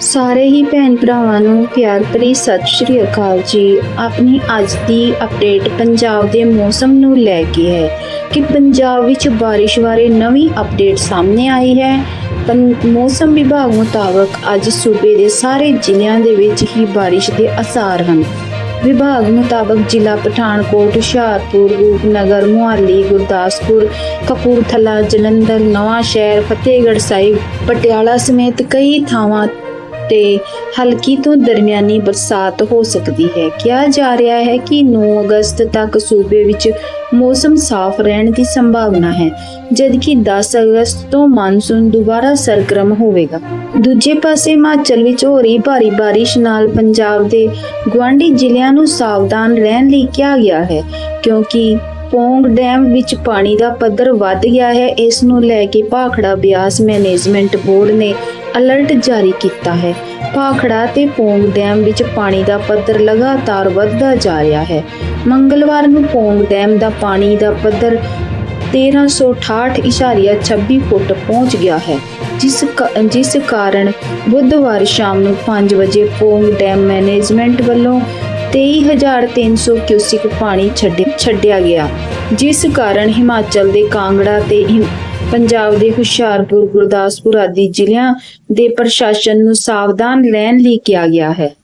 ਸਾਰੇ ਹੀ ਭੈਣ ਭਰਾਵਾਂ ਨੂੰ ਪਿਆਰ ਭਰੀ ਸਤਿ ਸ਼੍ਰੀ ਅਕਾਲ ਜੀ। ਆਪਣੀ ਅੱਜ ਦੀ ਅਪਡੇਟ ਪੰਜਾਬ ਦੇ ਮੌਸਮ ਨੂੰ ਲੈ ਕੇ ਹੈ ਕਿ ਪੰਜਾਬ ਵਿੱਚ ਬਾਰਿਸ਼ ਬਾਰੇ ਨਵੀਂ ਅਪਡੇਟ ਸਾਹਮਣੇ ਆਈ ਹੈ। ਪੰ- ਮੌਸਮ ਵਿਭਾਗ ਮੁਤਾਬਕ ਅੱਜ ਸੂਬੇ ਦੇ ਸਾਰੇ ਜ਼ਿਲ੍ਹਿਆਂ ਦੇ ਵਿੱਚ ਹੀ ਬਾਰਿਸ਼ ਦੇ ਅਸਾਰ ਹਨ। ਵਿਭਾਗ ਮੁਤਾਬਕ ਜ਼ਿਲ੍ਹਾ ਪਠਾਨਕੋਟ, ਹੁਸ਼ਿਆਰਪੁਰ, ਰੂਪਨਗਰ, ਮੁਹਾਲੀ, ਗੁਰਦਾਸਪੁਰ, ਕਪੂਰਥਲਾ, ਜਲੰਧਰ ਨਵਾਂ ਸ਼ਹਿਰ ਫਤਿਹਗੜ੍ਹ ਸਾਹਿਬ, ਪਟਿਆਲਾ ਸਮੇਤ ਕਈ ਥਾਵਾਂ ਤੇ ਹਲਕੀ ਤੋਂ ਦਰਮਿਆਨੀ ਬਰਸਾਤ ਹੋ ਸਕਦੀ ਹੈ। ਕਿਹਾ ਜਾ ਰਿਹਾ ਹੈ ਕਿ 9 ਅਗਸਤ ਤੱਕ ਸੂਬੇ ਵਿੱਚ ਮੌਸਮ ਸਾਫ਼ ਰਹਿਣ ਦੀ ਸੰਭਾਵਨਾ ਹੈ, ਜਦਕਿ 10 ਅਗਸਤ ਤੋਂ ਮਾਨਸੂਨ ਦੁਬਾਰਾ ਸਰਗਰਮ ਹੋਵੇਗਾ। ਦੂਜੇ ਪਾਸੇ ਹਿਮਾਚਲ ਵਿੱਚ ਹੋ ਰਹੀ ਭਾਰੀ ਬਾਰਿਸ਼ ਨਾਲ ਪੰਜਾਬ ਦੇ ਗੁਆਂਢੀ ਜ਼ਿਲ੍ਹਿਆਂ ਨੂੰ ਸਾਵਧਾਨ ਰਹਿਣ ਲਈ ਕਿਹਾ ਗਿਆ ਹੈ, ਕਿਉਂਕਿ ਪੌਂਗ ਡੈਮ ਵਿੱਚ ਪਾਣੀ ਦਾ ਪੱਧਰ ਵੱਧ ਗਿਆ ਹੈ। ਇਸ ਨੂੰ ਲੈ ਕੇ ਭਾਖੜਾ ਬਿਆਸ ਮੈਨੇਜਮੈਂਟ ਬੋਰਡ ਨੇ ਅਲਰਟ ਜਾਰੀ ਕੀਤਾ ਹੈ। ਭਾਖੜਾ ਤੇ ਪੌਂਗ ਡੈਮ ਵਿੱਚ ਪਾਣੀ ਦਾ ਪੱਧਰ ਲਗਾਤਾਰ ਵੱਧਦਾ ਜਾ ਰਿਹਾ ਹੈ। ਮੰਗਲਵਾਰ ਨੂੰ ਪੌਂਗ ਡੈਮ ਦਾ ਪਾਣੀ ਦਾ ਪੱਧਰ 1368.26 ਫੁੱਟ ਪਹੁੰਚ ਗਿਆ ਹੈ। ਜਿਸ ਕ- ਜਿਸ ਕਾਰਨ ਬੁੱਧਵਾਰ ਸ਼ਾਮ ਨੂੰ 5 ਵਜੇ ਪੌਂਗ ਡੈਮ ਮੈਨੇਜਮੈਂਟ ਵੱਲੋਂ 23300 ਕਿਊਸਿਕ ਪਾਣੀ ਛੱਡੇ- ਛੱਡਿਆ ਗਿਆ। ਜਿਸ ਕਾਰਨ ਹਿਮਾਚਲ ਦੇ ਕਾਂਗੜਾ ਤੇ ਹਿਮ- ਪੰਜਾਬ ਦੇ ਹੁਸ਼ਿਆਰਪੁਰ, ਗੁਰਦਾਸਪੁਰ ਆਦਿ ਜ਼ਿਲ੍ਹਿਆਂ ਦੇ ਪ੍ਰਸ਼ਾਸਨ ਨੂੰ ਸਾਵਧਾਨ ਰਹਿਣ ਲਈ ਕਿਹਾ ਗਿਆ ਹੈ।